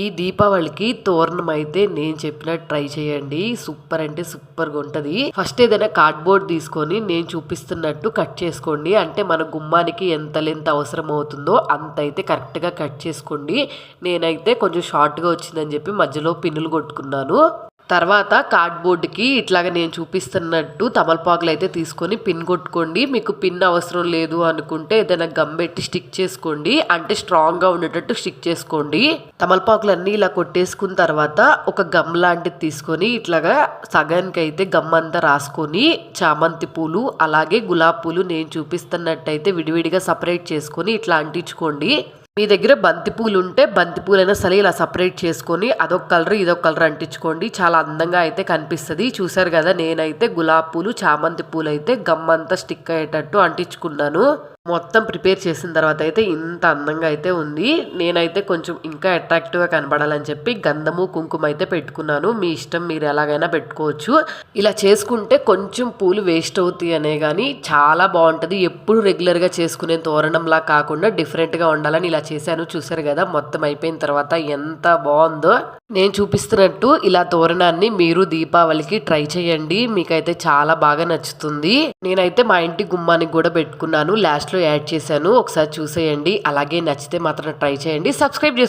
ఈ దీపావళికి తోరణం అయితే నేను చెప్పినట్టు ట్రై చేయండి. సూపర్ అంటే సూపర్గా ఉంటది. ఫస్ట్ ఏదైనా కార్డ్బోర్డ్ తీసుకొని నేను చూపిస్తున్నట్టు కట్ చేసుకోండి. అంటే మన గుమ్మానికి ఎంత లెంత్ అవసరం అవుతుందో అంత అయితే కరెక్ట్గా కట్ చేసుకోండి. నేనైతే కొంచెం షార్ట్గా వచ్చిందని చెప్పి మధ్యలో పిన్నులు కొట్టుకున్నాను. తర్వాత కార్డ్బోర్డ్కి ఇట్లాగ నేను చూపిస్తున్నట్టు తమలపాకులు అయితే తీసుకొని పిన్ కొట్టుకోండి. మీకు పిన్ అవసరం లేదు అనుకుంటే ఏదైనా గమ్ పెట్టి స్టిక్ చేసుకోండి. అంటే స్ట్రాంగ్గా ఉండేటట్టు స్టిక్ చేసుకోండి. తమలపాకులు అన్నీ ఇలా కొట్టేసుకున్న తర్వాత ఒక గమ్ లాంటిది తీసుకొని ఇట్లాగా సగానికి అయితే గమ్ అంతా రాసుకొని చామంతి పూలు అలాగే గులాబ్ పూలు నేను చూపిస్తున్నట్టయితే విడివిడిగా సపరేట్ చేసుకొని ఇట్లా అంటించుకోండి. మీ దగ్గర బంతిపూలు ఉంటే బంతిపూలైనా సరే ఇలా సపరేట్ చేసుకొని అదొక కలర్ ఇదొక కలర్ అంటించుకోండి. చాలా అందంగా అయితే కనిపిస్తుంది. చూసారు కదా నేనైతే గులాబీ పూలు చామంతి పూలు అయితే గమ్మంతా స్టిక్ అయ్యేటట్టు అంటించుకున్నాను. మొత్తం ప్రిపేర్ చేసిన తర్వాత అయితే ఇంత అందంగా అయితే ఉంది. నేనైతే కొంచెం ఇంకా అట్రాక్టివ్గా కనబడాలని చెప్పి గంధము కుంకుమ అయితే పెట్టుకున్నాను. మీ ఇష్టం మీరు ఎలాగైనా పెట్టుకోవచ్చు. ఇలా చేసుకుంటే కొంచెం పూలు వేస్ట్ అవుతాయి అనే కానీ చాలా బాగుంటుంది. ఎప్పుడు రెగ్యులర్గా చేసుకునే తోరణంలా కాకుండా డిఫరెంట్గా ఉండాలని ఇలా చేశాను. చూసారు కదా మొత్తం అయిపోయిన తర్వాత ఎంత బాగుందో. నేను చూపిస్తున్నట్టు ఇలా తోరణాన్ని మీరు దీపావళికి ట్రై చేయండి. మీకైతే చాలా బాగా నచ్చుతుంది. నేనైతే మా ఇంటి గుమ్మానికి కూడా పెట్టుకున్నాను. లాస్ట్ లాస్ట్లో యాడ్ చేశాను. ఒకసారి చూసేయండి. అలాగే నచ్చితే మాత్రం ట్రై చేయండి. సబ్స్క్రైబ్ చేసి